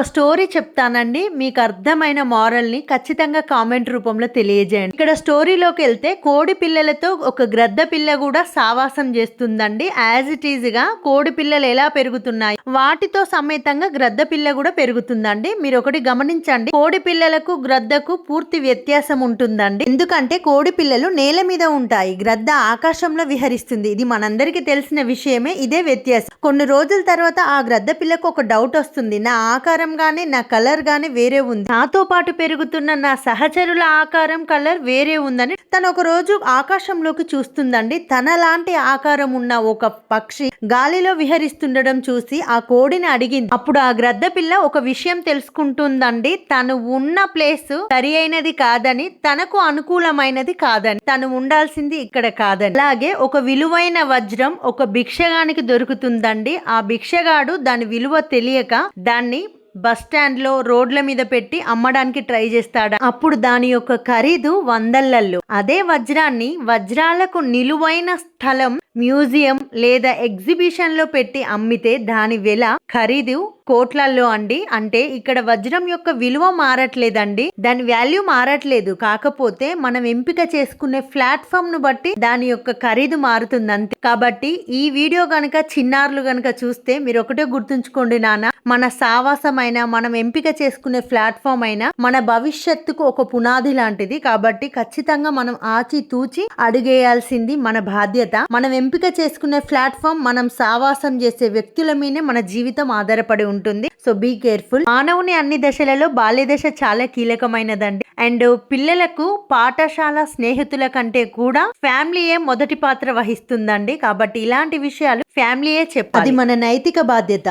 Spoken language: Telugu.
ఒక స్టోరీ చెప్తానండి. మీకు అర్థమైన మారల్ని ని ఖచ్చితంగా కామెంట్ రూపంలో తెలియజేయండి. ఇక్కడ స్టోరీలోకి వెళ్తే కోడి పిల్లలతో ఒక గ్రద్ద పిల్ల కూడా సావాసం చేస్తుందండి. యాజ్ ఇట్ ఈజ్గా కోడి పిల్లలు ఎలా పెరుగుతున్నాయి? వాటితో సమేతంగా గ్రద్ద పిల్ల కూడా పెరుగుతుందండి. మీరు ఒకటి గమనించండి. కోడి పిల్లలకు గ్రద్దకు పూర్తి వ్యత్యాసం ఉంటుందండి. ఎందుకంటే కోడి పిల్లలు నేల మీద ఉంటాయి. గ్రద్ద ఆకాశంలో విహరిస్తుంది. ఇది మనందరికీ తెలిసిన విషయమే. ఇదే వ్యత్యాసం. కొన్ని రోజుల తర్వాత ఆ గ్రద్ద పిల్లకు ఒక డౌట్ వస్తుంది. నా ఆకారం గానే నా కలర్ కానీ వేరే ఉంది. నాతో పాటు పెరుగుతున్న నా సహచరుల ఆకారం కలర్ వేరే ఉందని తను ఒక రోజు ఆకాశంలోకి చూస్తుందండి. తన లాంటి ఆకారం ఉన్న ఒక పక్షి గాలిలో విహరిస్తుండడం చూసి ఆ కోడిని అడిగింది. అప్పుడు ఆ గ్రద్ద పిల్ల ఒక విషయం తెలుసుకుంటుందండి. తను ఉన్న ప్లేస్ సరి అయినది కాదని తనకు అనుకూలమైనది కాదని తను ఉండాల్సింది ఇక్కడ కాదని. అలాగే ఒక విలువైన వజ్రం ఒక భిక్షగానికి దొరుకుతుందండి. ఆ భిక్షగాడు దాని విలువ తెలియక దాన్ని బస్ స్టాండ్లో రోడ్ల మీద పెట్టి అమ్మడానికి ట్రై చేస్తాడు? అప్పుడు దాని యొక్క ఖరీదు వందలల్లో అదే వజ్రాన్ని వజ్రాలకు నిలువైన స్థలం మ్యూజియం లేదా ఎగ్జిబిషన్లో పెట్టి అమ్మితే దాని వెల ఖరీదు కోట్లల్లో అండి. అంటే ఇక్కడ వజ్రం యొక్క విలువ మారట్లేదండి. దాని వాల్యూ మారట్లేదు. కాకపోతే మనం ఎంపిక చేసుకునే ప్లాట్ఫామ్ను బట్టి దాని యొక్క ఖరీదు మారుతుంది అంతే కాబట్టి ఈ వీడియో గనక చిన్నారులు గనక చూస్తే మీరు ఒకటే గుర్తుంచుకోండి నాన్న. మన సావాసమైన మనం ఎంపిక చేసుకునే ప్లాట్ఫామ్ అయినా మన భవిష్యత్తుకు ఒక పునాది లాంటిది. కాబట్టి ఖచ్చితంగా మనం ఆచి తూచి అడుగేయాల్సింది మన బాధ్యత. మనం ఎంపిక చేసుకునే ప్లాట్ఫామ్ మనం సావాసం చేసే వ్యక్తుల మీదే మన జీవితం ఆధారపడి ఉంటుంది. సో బీ కేర్ఫుల్ మానవుని అన్ని దశలలో బాల్య దశ చాలా కీలకమైనదండి. అండ్ పిల్లలకు పాఠశాల స్నేహితుల కంటే కూడా ఫ్యామిలీయే మొదటి పాత్ర వహిస్తుందండి. కాబట్టి ఇలాంటి విషయాలు ఫ్యామిలీయే చెప్పాలి. మన నైతిక బాధ్యత.